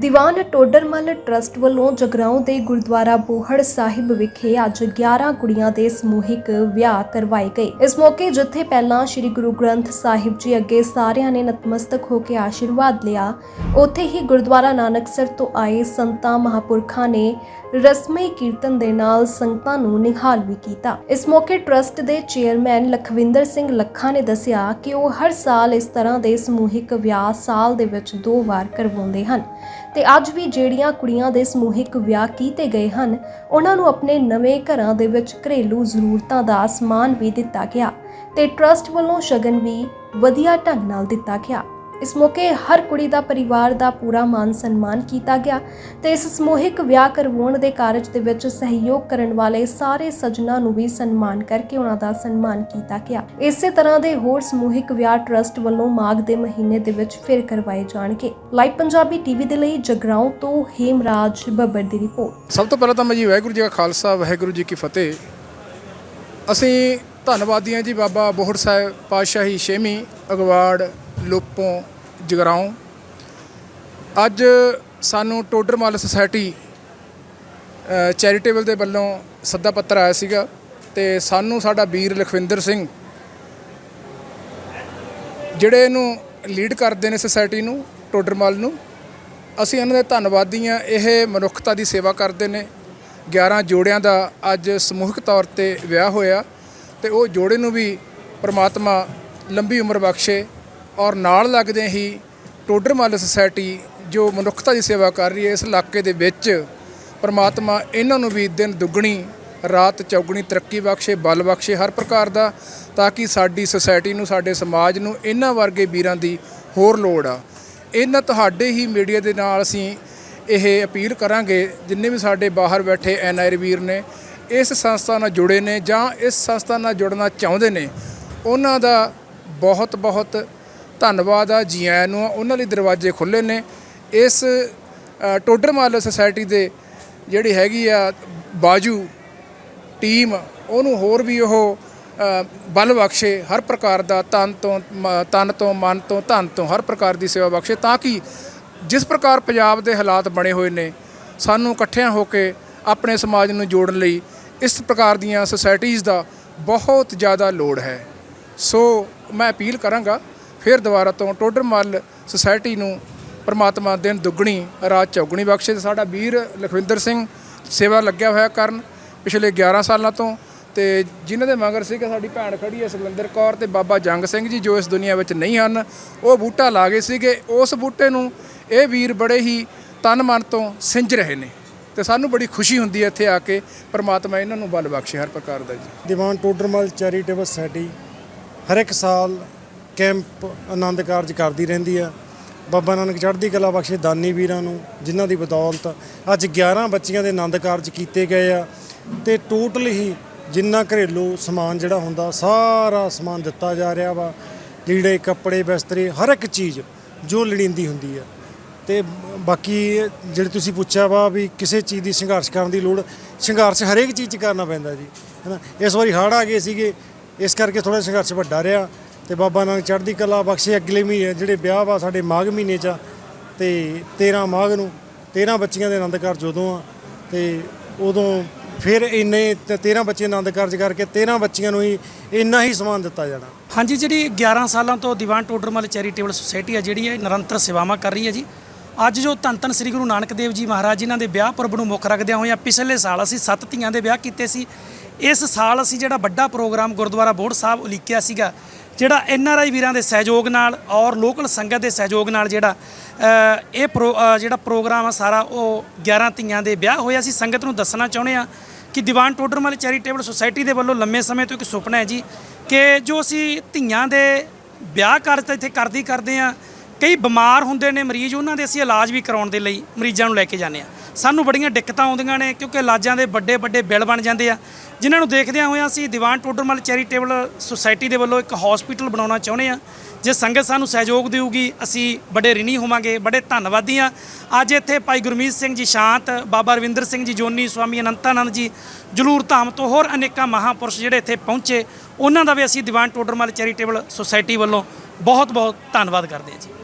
ਦੀਵਾਨ Todarmal trust ਵੱਲੋਂ ਜਗਰਾਉਂ ਦੇ ਗੁਰਦੁਆਰਾ ਬੋਹੜ ਸਾਹਿਬ ਵਿਖੇ ਅੱਜ 11 ਕੁੜੀਆਂ ਦੇ ਸਮੂਹਿਕ ਵਿਆਹ ਕਰਵਾਏ ਗਏ। ਇਸ ਮੌਕੇ ਜਿੱਥੇ ਪਹਿਲਾਂ ਸ੍ਰੀ ਗੁਰੂ ਗ੍ਰੰਥ ਸਾਹਿਬ ਜੀ ਅੱਗੇ ਸਾਰਿਆਂ ਨੇ ਨਤਮਸਤਕ ਹੋ ਕੇ ਆਸ਼ੀਰਵਾਦ ਲਿਆ, ਉੱਥੇ ਹੀ ਗੁਰਦੁਆਰਾ ਨਾਨਕਸਰ ਤੋਂ ਆਏ ਸੰਤਾਂ ਮਹਾਪੁਰਖਾਂ ਨੇ ਰਸਮੀ ਕੀਰਤਨ ਦੇ ਨਾਲ ਸੰਗਤਾਂ ਨੂੰ ਨਿਹਾਲ ਵੀ ਕੀਤਾ। ਇਸ ਮੌਕੇ ਟਰਸਟ ਦੇ ਚੇਅਰਮੈਨ ਲਖਵਿੰਦਰ ਸਿੰਘ ਲੱਖਾ ਨੇ ਦੱਸਿਆ ਕਿ ਉਹ ਹਰ ਸਾਲ ਇਸ ਤਰ੍ਹਾਂ ਦੇ ਸਮੂਹਿਕ ਵਿਆਹ ਸਾਲ ਦੇ ਵਿੱਚ ਦੋ ਵਾਰ ਕਰਵਾਉਂਦੇ ਹਨ ਤੇ ਅੱਜ ਵੀ ਜਿਹੜੀਆਂ ਕੁੜੀਆਂ ਦੇ ਸਮੂਹਿਕ ਵਿਆਹ ਕੀਤੇ ਗਏ ਹਨ, ਉਹਨਾਂ ਨੂੰ ਆਪਣੇ ਨਵੇਂ ਘਰਾਂ ਦੇ ਵਿੱਚ ਘਰੇਲੂ ਜ਼ਰੂਰਤਾਂ ਦਾ ਸਮਾਨ ਵੀ ਦਿੱਤਾ ਗਿਆ ਤੇ ਟਰਸਟ ਵੱਲੋਂ ਸ਼ਗਨ ਵੀ ਵਧੀਆ ਢੰਗ ਨਾਲ ਦਿੱਤਾ ਗਿਆ। ਇਸ ਮੌਕੇ ਹਰ ਕੁੜੀ ਦਾ ਪਰਿਵਾਰ ਦਾ ਪੂਰਾ ਮਾਨ ਸਨਮਾਨ ਕੀਤਾ ਗਿਆ ਤੇ ਇਸ ਸਮੂਹਿਕ ਵਿਆਹ ਕਰਵਾਉਣ ਦੇ ਕਾਰਜ ਦੇ ਵਿੱਚ ਸਹਿਯੋਗ ਕਰਨ ਵਾਲੇ ਸਾਰੇ ਸੱਜਣਾ ਨੂੰ ਵੀ ਸਨਮਾਨ ਕਰਕੇ ਉਹਨਾਂ ਦਾ ਸਨਮਾਨ ਕੀਤਾ ਗਿਆ। ਇਸੇ ਤਰ੍ਹਾਂ ਦੇ ਹੋਰ ਸਮੂਹਿਕ ਵਿਆਹ ਟਰਸਟ ਵੱਲੋਂ ਮਾਘ ਦੇ ਮਹੀਨੇ ਦੇ ਵਿੱਚ ਫਿਰ ਕਰਵਾਏ ਜਾਣਗੇ। ਲਾਈਵ ਪੰਜਾਬੀ ਟੀਵੀ ਦੇ ਲਈ ਜਗਰਾਉਂ ਤੋਂ ਹੇਮਰਾਜ ਬੱਬਰ ਦੀ ਰਿਪੋਰਟ। ਸਭ ਤੋਂ ਪਹਿਲਾਂ ਤਾਂ ਮੈਂ ਜੀ ਵਾਹਿਗੁਰੂ ਜੀ ਕਾ ਖਾਲਸਾ, ਵਾਹਿਗੁਰੂ ਜੀ ਕੀ ਫਤਿਹ। ਅਸੀਂ ਧੰਨਵਾਦੀ ਹਾਂ ਜੀ ਬਾਬਾ ਬੋਹੜ ਸਾਹਿਬ ਪਾਤਸ਼ਾਹੀ ਛੇਵੀਂ ਅਗਵਾੜ ਲੋਪੋਂ ਜਗਰਾਉਂ। ਅੱਜ ਸਾਨੂੰ ਟੋਡਰਮਲ ਸੁਸਾਇਟੀ ਚੈਰੀਟੇਬਲ ਦੇ ਵੱਲੋਂ ਸੱਦਾ ਪੱਤਰ ਆਇਆ ਸੀਗਾ ਤੇ ਸਾਨੂੰ ਸਾਡਾ ਵੀਰ ਲਖਵਿੰਦਰ ਸਿੰਘ ਜਿਹੜੇ ਇਹਨੂੰ ਲੀਡ ਕਰਦੇ ਨੇ ਸੁਸਾਇਟੀ ਨੂੰ, ਟੋਡਰਮਲ ਨੂੰ, ਅਸੀਂ ਇਹਨਾਂ ਦੇ ਧੰਨਵਾਦੀ ਹਾਂ ਇਹ ਮਨੁੱਖਤਾ ਦੀ ਸੇਵਾ ਕਰਦੇ ਨੇ। 11 ਜੋੜਿਆਂ ਦਾ ਅੱਜ ਸਮੂਹਿਕ ਤੌਰ ਤੇ ਵਿਆਹ ਹੋਇਆ ਤੇ ਉਹ ਜੋੜੇ ਨੂੰ ਵੀ ਪ੍ਰਮਾਤਮਾ ਲੰਬੀ ਉਮਰ ਬਖਸ਼ੇ। ਔਰ ਨਾਲ ਲੱਗਦੇ ਹੀ ਟੋਡਰਮਲ ਸੁਸਾਇਟੀ ਜੋ ਮਨੁੱਖਤਾ ਦੀ ਸੇਵਾ ਕਰ ਰਹੀ ਹੈ, ਇਸ ਇਲਾਕੇ ਦੇ ਵਿੱਚ ਪਰਮਾਤਮਾ ਇਹਨਾਂ ਨੂੰ ਵੀ ਦਿਨ ਦੁੱਗਣੀ, ਰਾਤ ਚੌਗਣੀ ਤਰੱਕੀ ਬਖਸ਼ੇ, ਬਲ ਬਖਸ਼ੇ ਹਰ ਪ੍ਰਕਾਰ ਦਾ, ਤਾਂ ਕਿ ਸਾਡੀ ਸੁਸਾਇਟੀ ਨੂੰ, ਸਾਡੇ ਸਮਾਜ ਨੂੰ ਇਹਨਾਂ ਵਰਗੇ ਵੀਰਾਂ ਦੀ ਹੋਰ ਲੋੜ ਆ। ਇਹਨਾਂ ਤੁਹਾਡੇ ਹੀ ਮੀਡੀਆ ਦੇ ਨਾਲ ਅਸੀਂ ਇਹ ਅਪੀਲ ਕਰਾਂਗੇ, ਜਿੰਨੇ ਵੀ ਸਾਡੇ ਬਾਹਰ ਬੈਠੇ ਐਨਆਰ ਵੀਰ ਨੇ, ਇਸ ਸੰਸਥਾ ਨਾਲ ਜੁੜੇ ਨੇ ਜਾਂ ਇਸ ਸੰਸਥਾ ਨਾਲ ਜੁੜਨਾ ਚਾਹੁੰਦੇ ਨੇ, ਉਹਨਾਂ ਦਾ ਬਹੁਤ ਬਹੁਤ ਧੰਨਵਾਦ ਆ ਜੀ ਆਇਆਂ ਨੂੰ ਉਹਨਾਂ ਲਈ ਦਰਵਾਜ਼ੇ ਖੁੱਲੇ ਨੇ। ਇਸ ਅ, ਟੋਡਰਮਲ ਸੁਸਾਇਟੀ ਦੇ ਜਿਹੜੀ ਹੈਗੀ ਆ ਬਾਜੂ ਟੀਮ ਉਹਨੂੰ ਹੋਰ ਵੀ ਉਹ ਬਲ ਬਖਸ਼ੇ ਹਰ ਪ੍ਰਕਾਰ ਦਾ ਤਨ ਤੋਂ ਮ- ਤਨ ਤੋਂ ਮਨ ਤੋਂ ਧਨ ਤੋਂ ਹਰ ਪ੍ਰਕਾਰ ਦੀ ਸੇਵਾ ਬਖਸ਼ੇ ਤਾਂ ਕਿ ਜਿਸ ਪ੍ਰਕਾਰ ਪੰਜਾਬ ਦੇ ਹਾਲਾਤ ਬਣੇ ਹੋਏ ਨੇ ਸਾਨੂੰ ਇਕੱਠਿਆਂ ਹੋ ਕੇ ਆਪਣੇ ਸਮਾਜ ਨੂੰ ਜੋੜਨ ਲਈ ਇਸ ਪ੍ਰਕਾਰ ਦੀਆਂ ਸੁਸਾਇਟੀਆਂ ਦਾ ਬਹੁਤ ਜ਼ਿਆਦਾ ਲੋੜ ਹੈ। ਸੋ ਮੈਂ ਅਪੀਲ ਕਰਾਂਗਾ ਫਿਰ ਦੁਬਾਰਾ ਤੋਂ ਟੋਡਰਮਲ ਸੁਸਾਇਟੀ ਨੂੰ ਪਰਮਾਤਮਾ ਦਿਨ ਦੁੱਗਣੀ, ਰਾਤ ਚੌਗਣੀ ਬਖਸ਼ੇ। ਤੇ ਸਾਡਾ ਵੀਰ ਲਖਵਿੰਦਰ ਸਿੰਘ ਸੇਵਾ ਲੱਗਿਆ ਹੋਇਆ ਕਰਨ ਪਿਛਲੇ 11 ਸਾਲਾਂ ਤੋਂ। ਤੇ ਜਿਨ੍ਹਾਂ ਦੇ ਮਗਰ ਸੀ ਸਾਡੀ ਭੈਣ ਖੜੀ ਹੈ ਸੁਖਵਿੰਦਰ ਕੌਰ ਤੇ ਬਾਬਾ ਜੰਗ ਸਿੰਘ ਜੀ, ਜੋ ਇਸ ਦੁਨੀਆ ਵਿੱਚ ਨਹੀਂ ਹਨ। ਉਹ ਬੂਟਾ ਲਾ ਗਏ ਸੀਗੇ। ਉਸ ਬੂਟੇ ਨੂੰ ਇਹ ਵੀਰ ਬੜੇ ਹੀ ਤਨ ਮਨ ਤੋਂ ਸਿੰਜ ਰਹੇ ਨੇ। ਤੇ ਸਾਨੂੰ ਬੜੀ ਖੁਸ਼ੀ ਹੁੰਦੀ ਹੈ ਇੱਥੇ ਆ ਕੇ ਪਰਮਾਤਮਾ ਇਹਨਾਂ ਨੂੰ ਬਲ ਬਖਸ਼ੇ ਹਰ ਪ੍ਰਕਾਰ ਦਾ ਜੀ। ਦੀਵਾਨ ਟੋਡਰਮਲ ਚੈਰੀਟੇਬਲ ਸੁਸਾਇਟੀ ਹਰ ਇੱਕ ਸਾਲ ਕੈਂਪ ਆਨੰਦ ਕਾਰਜ ਕਰਦੀ ਰਹਿੰਦੀ ਆ। ਬਾਬਾ ਨਾਨਕ ਚੜ੍ਹਦੀ ਕਲਾ ਬਖਸ਼ੇ ਦਾਨੀ ਵੀਰਾਂ ਨੂੰ, ਜਿਨ੍ਹਾਂ ਦੀ ਬਦੌਲਤ ਅੱਜ 11 ਬੱਚੀਆਂ ਦੇ ਆਨੰਦ ਕਾਰਜ ਕੀਤੇ ਗਏ ਆ ਤੇ ਟੋਟਲ ਹੀ ਜਿੰਨਾ ਘਰੇਲੂ ਸਮਾਨ ਜਿਹੜਾ ਹੁੰਦਾ, ਸਾਰਾ ਸਮਾਨ ਦਿੱਤਾ ਜਾ ਰਿਹਾ ਵਾ। ਲੀੜੇ, ਕੱਪੜੇ, ਬਿਸਤਰੇ, ਹਰ ਇੱਕ ਚੀਜ਼ ਜੋ ਲੋੜੀਂਦੀ ਹੁੰਦੀ ਆ। ਤੇ ਬਾਕੀ ਜਿਹੜੇ ਤੁਸੀਂ ਪੁੱਛਿਆ ਵਾ ਵੀ ਕਿਸੇ ਚੀਜ਼ ਦੀ ਸੰਘਰਸ਼ ਕਰਨ ਦੀ ਲੋੜ, ਸੰਘਰਸ਼ ਹਰੇਕ ਚੀਜ਼ 'ਚ ਕਰਨਾ ਪੈਂਦਾ ਜੀ, ਹੈਨਾ। ਇਸ ਵਾਰੀ ਹੜ੍ਹ ਆ ਗਏ ਸੀਗੇ, ਇਸ ਕਰਕੇ ਥੋੜਾ ਸੰਘਰਸ਼ ਵੱਡਾ ਰਿਹਾ। ਤੇ ਬਾਬਾ ਨਾਨਕ ਚੜ੍ਹਦੀ ਕਲਾ ਬਖਸ਼ੇ ਅਗਲੇ ਮਹੀਨੇ ਜਿਹੜੇ ਵਿਆਹ ਵਾ ਸਾਡੇ ਮਾਘ ਮਹੀਨੇ 'ਚ ਆ, ਤੇ 13 ਮਾਘ ਨੂੰ 13 ਬੱਚੀਆਂ ਦੇ ਆਨੰਦ ਕਾਰਜ ਉਦੋਂ ਆ, ਤੇ ਉਦੋਂ ਫਿਰ ਇੰਨੇ ਤੇ 13 ਬੱਚੇ ਆਨੰਦ ਕਾਰਜ ਕਰਕੇ 13 ਬੱਚੀਆਂ ਨੂੰ ਹੀ ਇੰਨਾ ਹੀ ਸਮਾਨ ਦਿੱਤਾ ਜਾਣਾ। ਹਾਂਜੀ ਜਿਹੜੀ 11 ਸਾਲਾਂ ਤੋਂ ਦੀਵਾਨ ਟੋਡਰਮਲ ਚੈਰੀਟੇਬਲ ਸੁਸਾਇਟੀ ਆ ਜਿਹੜੀ ਹੈ ਨਿਰੰਤਰ ਸੇਵਾਵਾਂ ਕਰ ਰਹੀ ਹੈ ਜੀ। ਅੱਜ ਜੋ ਧੰਨ ਧੰਨ ਸ੍ਰੀ ਗੁਰੂ ਨਾਨਕ ਦੇਵ ਜੀ ਮਹਾਰਾਜ ਜਿਨ੍ਹਾਂ ਦੇ ਵਿਆਹ ਪੁਰਬ ਨੂੰ ਮੁੱਖ ਰੱਖਦਿਆਂ ਹੋਇਆਂ ਪਿਛਲੇ ਸਾਲ ਅਸੀਂ ਸੱਤ ਧੀਆਂ ਦੇ ਵਿਆਹ ਕੀਤੇ ਸੀ। ਇਸ ਸਾਲ ਅਸੀਂ ਜਿਹੜਾ ਵੱਡਾ ਪ੍ਰੋਗਰਾਮ ਗੁਰਦੁਆਰਾ ਬੋੜ ਸਾਹਿਬ ਉਲੀਕਿਆ ਸੀਗਾ ਜਿਹੜਾ ਐਨ ਆਰ ਆਈ ਵੀਰਾਂ ਦੇ ਸਹਿਯੋਗ ਨਾਲ ਔਰ ਲੋਕਲ ਸੰਗਤ ਦੇ ਸਹਿਯੋਗ ਨਾਲ ਜਿਹੜਾ ਇਹ ਪ੍ਰੋ- ਜਿਹੜਾ ਪ੍ਰੋਗਰਾਮ ਆ ਸਾਰਾ, ਉਹ 11 ਧੀਆਂ ਦੇ ਵਿਆਹ ਹੋਇਆ ਸੀ। ਸੰਗਤ ਨੂੰ ਦੱਸਣਾ ਚਾਹੁੰਦੇ ਆ ਕਿ ਦੀਵਾਨ ਟੋਡਰਮਲ ਚੈਰੀਟੇਬਲ ਸੁਸਾਇਟੀ ਦੇ ਵੱਲੋਂ ਲੰਮੇ ਸਮੇਂ ਤੋਂ ਇੱਕ ਸੁਪਨਾ ਹੈ ਜੀ ਕਿ ਜੋ ਅਸੀਂ ਧੀਆਂ ਦੇ ਵਿਆਹ ਕਰ ਤਾਂ ਇੱਥੇ ਕਰਦੀ ਕਰਦੇ ਆ ਕਈ ਬਿਮਾਰ ਹੁੰਦੇ ਨੇ ਮਰੀਜ਼, ਉਹਨਾਂ ਦੇ ਅਸੀਂ ਇਲਾਜ ਵੀ ਕਰਾਉਣ ਦੇ ਲਈ ਮਰੀਜ਼ਾਂ ਨੂੰ ਲੈ ਕੇ ਜਾਂਦੇ ਆ ਸਾਨੂੰ ਬੜੀਆਂ ਦਿੱਕਤਾਂ ਆਉਂਦੀਆਂ ਨੇ ਕਿਉਂਕਿ ਇਲਾਜਾਂ ਦੇ ਵੱਡੇ ਵੱਡੇ ਬਿੱਲ ਬਣ ਜਾਂਦੇ ਆ। ਜਿਨ੍ਹਾਂ ਨੂੰ ਦੇਖਦਿਆਂ ਹੋਇਆਂ ਅਸੀਂ ਦੀਵਾਨ ਟੋਡਰਮਲ ਚੈਰੀਟੇਬਲ ਸੁਸਾਇਟੀ ਦੇ ਵੱਲੋਂ ਇੱਕ ਹਸਪੀਟਲ ਬਣਾਉਣਾ ਚਾਹੁੰਦੇ ਆ ਜੇ ਸੰਗਤ ਸਾਨੂੰ ਸਹਿਯੋਗ ਦੇਊਗੀ, ਅਸੀਂ ਬੜੇ ਰਿਣੀ ਹੋਵਾਂਗੇ, ਬੜੇ ਧੰਨਵਾਦੀ ਆ ਅੱਜ ਇੱਥੇ ਭਾਈ ਗੁਰਮੀਤ ਸਿੰਘ ਜੀ ਸ਼ਾਂਤ, ਬਾਬਾ ਰਵਿੰਦਰ ਸਿੰਘ ਜੀ ਜੋਨੀ ਸਵਾਮੀ ਅਨੰਤਾਨੰਦ ਜੀ, ਜਲੂਰ ਧਾਮ ਤੋਂ ਹੋਰ ਅਨੇਕਾਂ ਮਹਾਪੁਰਸ਼ ਜਿਹੜੇ ਇੱਥੇ ਪਹੁੰਚੇ, ਉਹਨਾਂ ਦਾ ਵੀ ਅਸੀਂ ਦੀਵਾਨ ਟੋਡਰਮਲ ਚੈਰੀਟੇਬਲ ਸੁਸਾਇਟੀ ਵੱਲੋਂ ਬਹੁਤ ਬਹੁਤ ਧੰਨਵਾਦ ਕਰਦੇ ਹਾਂ ਜੀ।